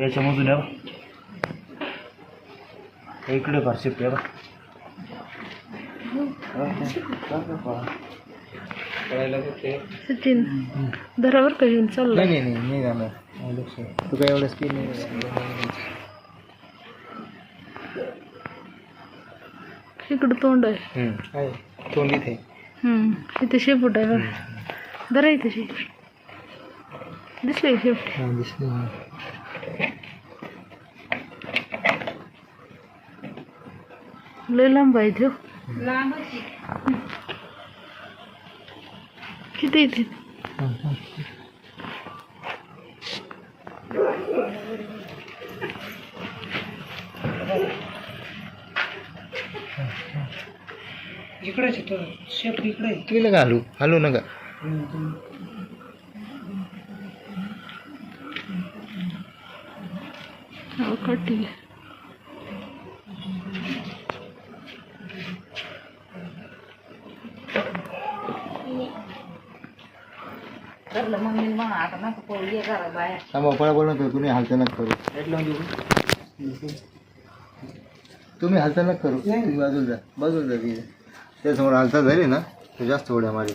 याच्यामधून या इकडे फार शिफ्ट या सचिन धरावर का घेऊन चालला नाही नाही नाही नाही जाणार लक्ष. तू काय एवढं स्किन नाही इकडं तोंड आहे. आहे. हम्म. इथे शेपूट आहे बघ. धरा इथे शेपूट दिसले शेपूट हा दिसलं. लय लांब आहे आहे. किती इथे इकडेच शेप इकडे. तुला का हलू? हलू नका. हो का ठीक आहे ठरलं मग मी म्हणा आता नको पळू ये घरा बाहेर. थांबा पळा बोल नका तुम्ही हालचाल नका करू. तुम्ही हालचाल नका करू. तुम्ही बाजूला जा. बाजूला जा तिथे त्यासमोर हालचाल झाली ना तर जास्त उड्या मारी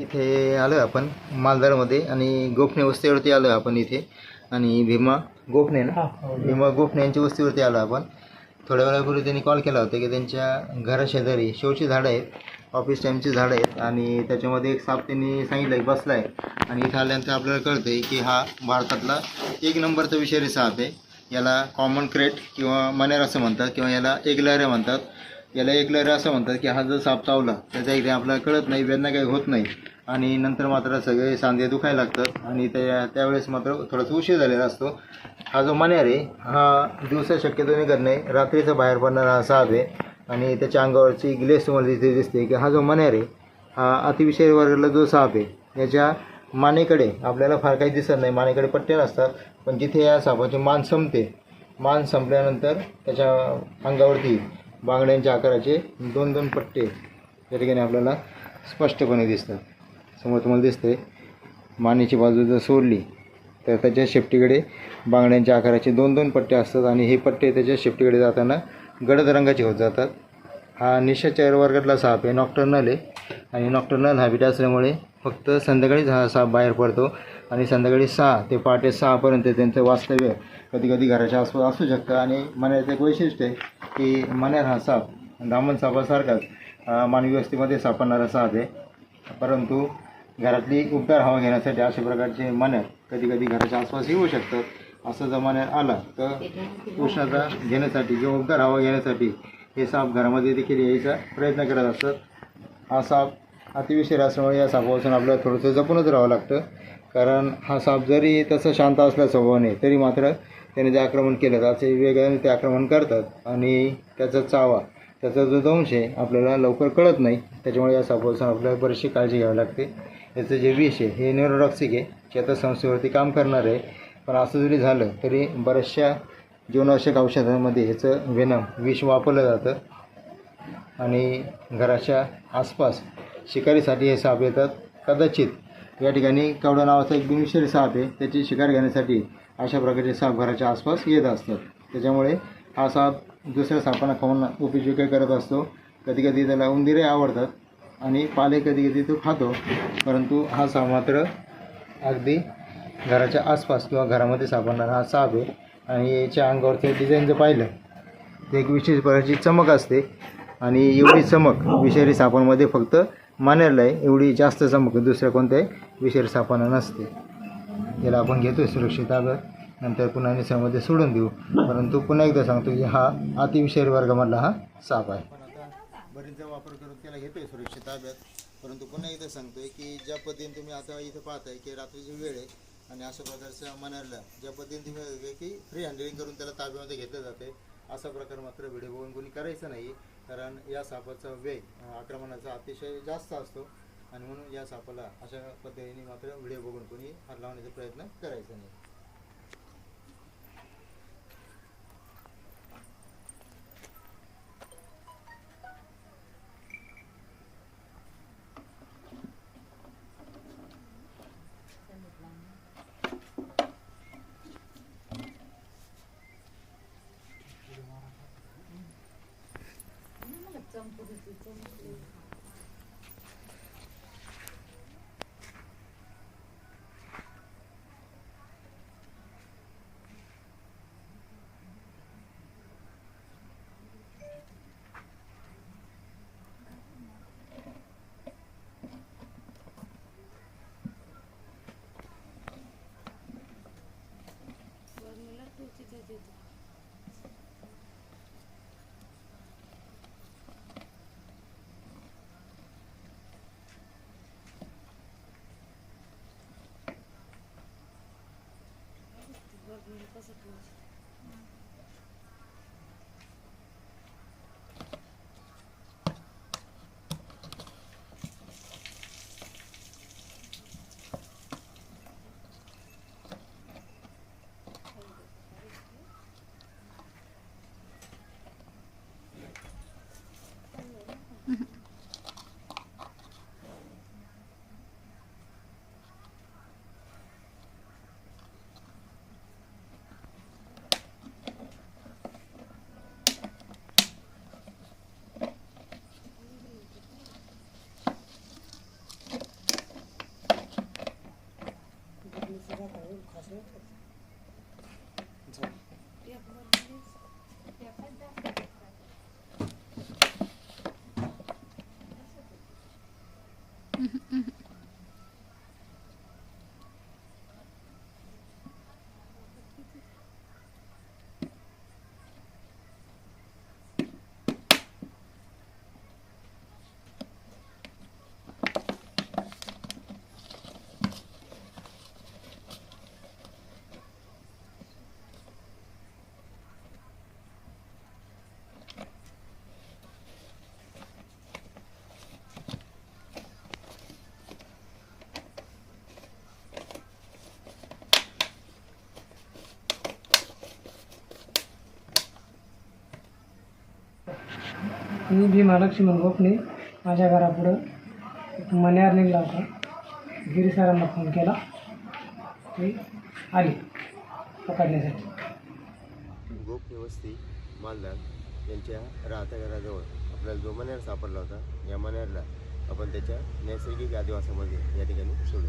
इथे आलो आपण मालदारमध्ये आणि गोफणे वस्तीवरती आलो आपण इथे. आणि भीमा गोफणे ना? भीमा गोफणे यांच्या वस्तीवरती आलो आपण. थोड्या वेळापूर्वी त्यांनी कॉल केला होता की त्यांच्या घराशेजारी शोची झाडं आहेत ऑफिस टाईमची झाडं आहेत आणि त्याच्यामध्ये एक साप त्यांनी सांगितलं आहे बसला आहे. आणि इथं आल्यानंतर आपल्याला कळतं आहे की हा भारतातला एक नंबरचा विषारी साप आहे. याला कॉमन क्रेट किंवा मनेर असं म्हणतात किंवा याला एकलहऱ्या म्हणतात. याला एकलहऱ्या असं म्हणतात की हा जर साप चावला त्याच्या इथे आपल्याला कळत नाही वेदना काही होत नाही. आणि नंतर मात्र सगळे सांधे दुखायला लागतात. आणि त्या त्यावेळेस मात्र थोडासा उशीर झालेला असतो. हा जो मण्यार आहे हा दिवसा शक्यतो निघत नाही. रात्रीचा बाहेर पडणारा हा साप आहे. आणि त्याच्या अंगावरची ग्लेस तुम्हाला तिथे दिसते की हा जो मण्यार आहे हा अतिविषय वर्गातला जो साप आहे याच्या मानेकडे आपल्याला फार काही दिसत नाही. मानेकडे पट्टे नसतात पण जिथे या सापाचे मान संपते मान संपल्यानंतर त्याच्या अंगावरती बांगड्यांच्या आकाराचे दोन दोन पट्टे या ठिकाणी आपल्याला स्पष्टपणे दिसतात. समोर तुम्हाला दिसते मानेची बाजू जर सोडली तर त्याच्या शेपटीकडे बांगड्यांच्या आकाराचे दोन दोन पट्टे असतात आणि हे पट्टे त्याच्या शेपटीकडे जाताना गडद रंगाचे होत जातात. हा निशाचर वर्गातला साप आहे नॉक्टर्नल आहे. आणि नॉक्टर्नल हॅबिट असल्यामुळे फक्त संध्याकाळीच हा साप बाहेर पडतो आणि संध्याकाळी सहा ते पहाटे सहापर्यंत त्यांचं वास्तव्य कधी कधी घराच्या आसपास असू शकतं. आणि मण्याचं एक वैशिष्ट्य आहे की मण्यार हा साप दामन सापासारखाच मानवी वस्तीमध्ये सापडणारा साप आहे. परंतु घरातली उबदार हवा घेण्यासाठी अशा प्रकारचे मण्यार कधी कधी घराच्या आसपास येऊ शकतात. असं जर आला तर उष्णता घेण्यासाठी किंवा उबदार हवा घेण्यासाठी हे साप घरामध्ये देखील यायचा प्रयत्न करत असतात. हा साप अतिविषय असल्यामुळे या सापापासून आपल्याला थोडंसं जपूनच राहावं लागतं. कारण हा साप जरी तसं शांत असल्या स्वभावाने तरी मात्र त्याने जे आक्रमण केलं तर असे वेगळ्याने ते आक्रमण करतात. आणि त्याचा चावा त्याचा जो दंश आहे आपल्याला लवकर कळत नाही. त्याच्यामुळे या सापापासून आपल्याला बरीचशी काळजी घ्यावी लागते. याचं जे विष आहे हे न्यूरोटॉक्सिक आहे चेतासंस्थेवरती काम करणार आहे पण असं जरी झालं तरी बऱ्याचशा जीवनावश्यक औषधांमध्ये ह्याचं वेनम विष वापरलं जातं. आणि घराच्या आसपास शिकारीसाठी हे साप येतात. कदाचित या ठिकाणी कवडा नावाचा एक बिनविषारी साप आहे त्याची शिकार घेण्यासाठी अशा प्रकारचे साप घराच्या आसपास येत असतात. त्याच्यामुळे हा साप दुसऱ्या सापांना खाऊन उपजीविका करत असतो. कधी कधी त्याला उंदीरही आवडतात. आणि पाले कधी कधी तो खातो परंतु हा साप मात्र अगदी घराच्या आसपास किंवा घरामध्ये सापडणारा हा साप आहे. आणि याच्या अंगावरच्या डिझाईन जर पाहिलं तर एक विशेष प्रकारची चमक असते. आणि एवढी चमक विषारी सापांमध्ये फक्त मानेरला आहे. एवढी जास्त चमक दुसऱ्या कोणत्याही विषारी सापांना नसते. याला आपण घेतो सुरक्षित आगर नंतर पुन्हा निसर्गामध्ये सोडून देऊ. परंतु पुन्हा एकदा सांगतो की हा अतिविषारी वर्गामधला हा साप आहे. बरींचा वापर करून त्याला घेतोय सुरक्षित ताब्यात. परंतु पुन्हा एकदा सांगतोय की ज्या पद्धतीने तुम्ही आता इथं पाहताय की रात्रीची वेळ आहे आणि अशा प्रकारच्या मनाला ज्या पद्धतीने तुम्ही की फ्री हँडलिंग करून त्याला ताब्यामध्ये घेतलं जाते असा प्रकार मात्र व्हिडिओ बघून कोणी करायचा नाही कारण या सापाचा वेग आक्रमणाचा अतिशय जास्त असतो आणि म्हणून या सापाला अशा पद्धतीने मात्र व्हिडिओ बघून कोणी हात लावण्याचा प्रयत्न करायचा नाही. It's. Ah, bueno, pasa, pues. mm-hmm. mm-hmm. मी भीमा लक्ष्मण गोपणे माझ्या घरापुढं एक मण्यार निघला होता. गिरीसरांना फोन केला. ते आली पकडण्यासाठी. गोपणे वस्ती मालदार यांच्या राहत्या घराजवळ आपल्याला जो मन्यार सापडला होता या मन्यारला आपण त्याच्या नैसर्गिक आदिवासामध्ये या ठिकाणी सोडू